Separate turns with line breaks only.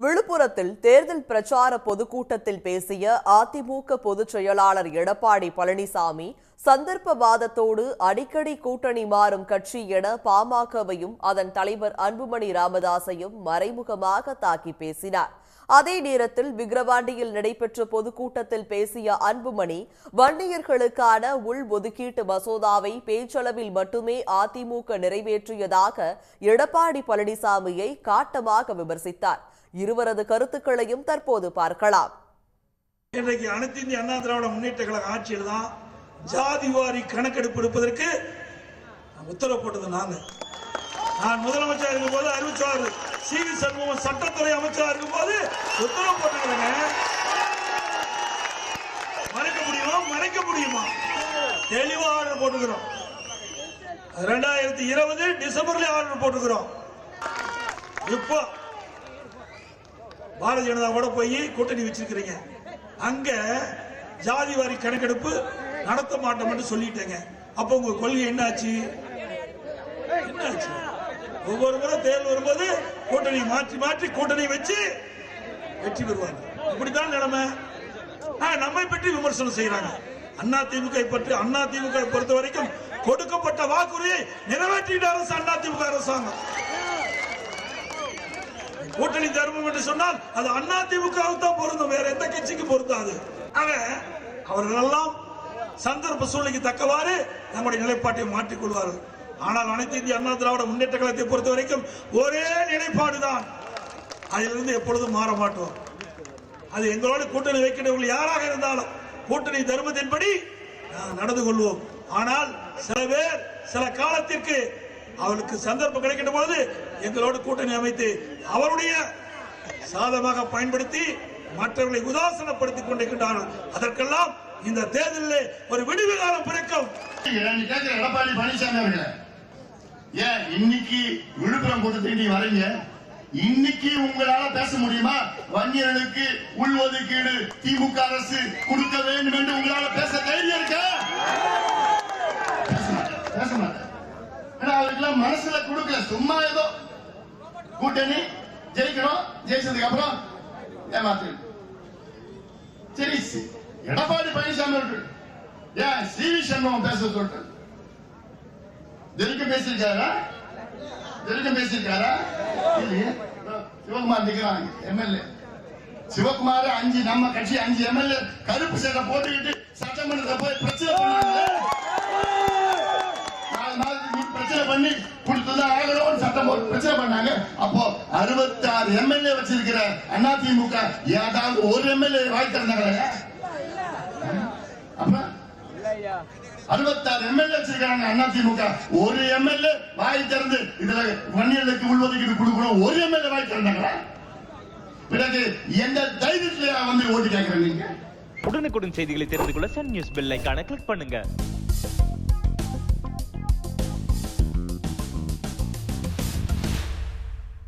விழுப்புரத்தில் தேர்தல் பிரச்சார பொதுக்கூட்டத்தில் பேசிய அதிமுக பொதுச் செயலாளர் எடப்பாடி பழனிசாமி சந்தர்ப்பவாதத்தோடு அடிக்கடி கூட்டணி மாறும் கட்சி என பாமகவையும் அதன் தலைவர் அன்புமணி ராமதாசையும் மறைமுகமாக தாக்கி பேசினார். அதே நேரத்தில் விக்கிரவாண்டியில் நடைபெற்ற பொதுக்கூட்டத்தில் பேசிய அன்புமணி வன்னியர்களுக்கான உள் ஒதுக்கீட்டு மசோதாவை பேச்சளவில் மட்டுமே அதிமுக நிறைவேற்றியதாக எடப்பாடி பழனிசாமியை காட்டமாக விமர்சித்தார். இருவரது கருத்துக்களையும் தற்போது பார்க்கலாம்.
இன்றைக்கு அனைத்து இந்திய அண்ணா திராவிட முன்னேற்ற கழக ஆட்சியில் தான் ஜாதி வாரி கணக்கெடுப்பு எடுப்பதற்கு உத்தரவு போட்டது நாங்க நான் முதலமைச்சர் இருக்கும் போது அறிவிச்சாரு. சி வி சண்முகம் சட்டத்துறை அமைச்சரா இருக்கும் போது உத்தரவு போட்டுக்கிறேங்க மறைக்க முடியுமா? மறைக்க முடியுமா? தெளிவா ஆர்டர் போட்டுக்கிறோம் ரெண்டாயிரத்தி இருபது டிசம்பர்ல ஆர்டர் போட்டுக்கிறோம் இப்போ பாரதிய ஜனதா கூட போய் கூட்டணி வச்சிருக்கிறீங்க. அங்க ஜாதி வாரி கணக்கெடுப்பு நடத்த மாட்டோம்னு சொல்லிட்டேங்க. அப்ப உங்க கொள்கை என்னாச்சு? என்னாச்சு? ஒவ்வொரு முறை தேர்தல் வரும்போது கூட்டணி மாற்றி மாற்றி கூட்டணி வச்சு வெற்றி பெறுவாங்க. இப்படித்தான் நிலைமை. நம்மை பற்றி விமர்சனம் செய்யறாங்க அண்ணா திமுக பற்றி அண்ணா திமுக பொறுத்த வரைக்கும் கொடுக்கப்பட்ட வாக்குறுதியை நிறைவேற்றிட்ட அரசு அண்ணா திமுக அரசாங்கம். கூட்டணி தர்மம் என்று சொன்னால் அது அண்ணா திமுகவுக்கு தான் பொருந்தும். வேற எந்த கட்சிக்கு பொருந்தாது. ஆக அவர்கள் எல்லாம் சந்தர்ப்ப சூழ்நிலைக்கு தக்கவாறு நம்முடைய நிலைப்பாட்டை மாற்றிக் கொள்வார்கள். ஆனால் அனைத்து இந்திய அண்ணா திராவிட முன்னேற்ற கழகத்தை பொறுத்த வரைக்கும் ஒரே நிலைப்பாடுதான் அதிலிருந்து எப்பொழுதும் மாற மாட்டோம். அது எங்களோட கூட்டணி வைக்கிறவர்கள் யாராக இருந்தாலும் கூட்டணி தர்மத்தின்படி நடந்து கொள்வோம். ஆனால் சில பேர் சில காலத்திற்கு அவளுக்கு சந்தர்ப்பம் கிடைக்கின்ற பொழுது எங்களோடு கூட்டணி அமைத்து அவருடைய சாதமாக பயன்படுத்தி மற்றவர்களை உதாசனப்படுத்திக் கொண்டிருக்கின்றார்கள் அதற்கெல்லாம் இந்த தேர்தலில் ஒரு விடுவு காலம் பிறக்கும்.
எடப்பாடி பழனிசாமி அவர்களே ஏன் இன்னைக்கு விழுப்புரம் கூட்டத்துக்கு நீ வரீங்க? இன்னைக்கு உங்களால பேச முடியுமா? வன்னியர்களுக்கு உள்ஒதுக்கீடு திமுக அரசு கொடுக்க வேண்டும் என்று உங்களால பேச தைரியம் இருக்கா? பேச மாட்டேன், ஏன்னா அவருக்கெல்லாம் மனசுல கொடுக்கல. சும்மா ஏதோ கூட்டணி ஜெயிக்கணும். ஜெயிச்சதுக்கு அப்புறம் ஏமாத்து சரி எடப்பாடி பழனிசாமி அவர்கள். ஏன் சி சண்முகம் பேச சொல்ற ஜெயிக்க பேசியிருக்காரா? ஜெயிக்க பேசியிருக்காரா? இல்லையே. சிவகுமார் நிக்கிறாங்க. எம்எல்ஏ. சிவகுமார் அஞ்சு நம்ம கட்சி அஞ்சு எம்எல்ஏ கருப்பு சட்டை போட்டுக்கிட்டு சட்டமன்றத்தை போய் பிரச்சனை ஆகணும்னு சட்டம் பிரச்சனை பண்ணாங்க. அப்போ அறுபத்தி ஆறு எம்எல்ஏ வச்சிருக்கிற அதிமுக ஏதாவது ஒரு எம்எல்ஏ வாய் அறுபத்தாறு எம்எல்ஏ வச்சிருக்காங்க அதிமுக. ஒரு எம்எல்ஏ வாய் திறந்து இதுல வன்னியர்களுக்கு உள்ஒதுக்கீடு கொடுக்கணும். ஒரு எம்எல்ஏ வாய் திறந்தாங்களா பிறகு எந்த தைரியத்துல வந்து ஓட்டு கேட்கிறேன் நீங்க?
உடனுக்குடன் செய்திகளை தெரிந்து கொள்ள சன் நியூஸ் பெல் ஐகானை கிளிக் பண்ணுங்க.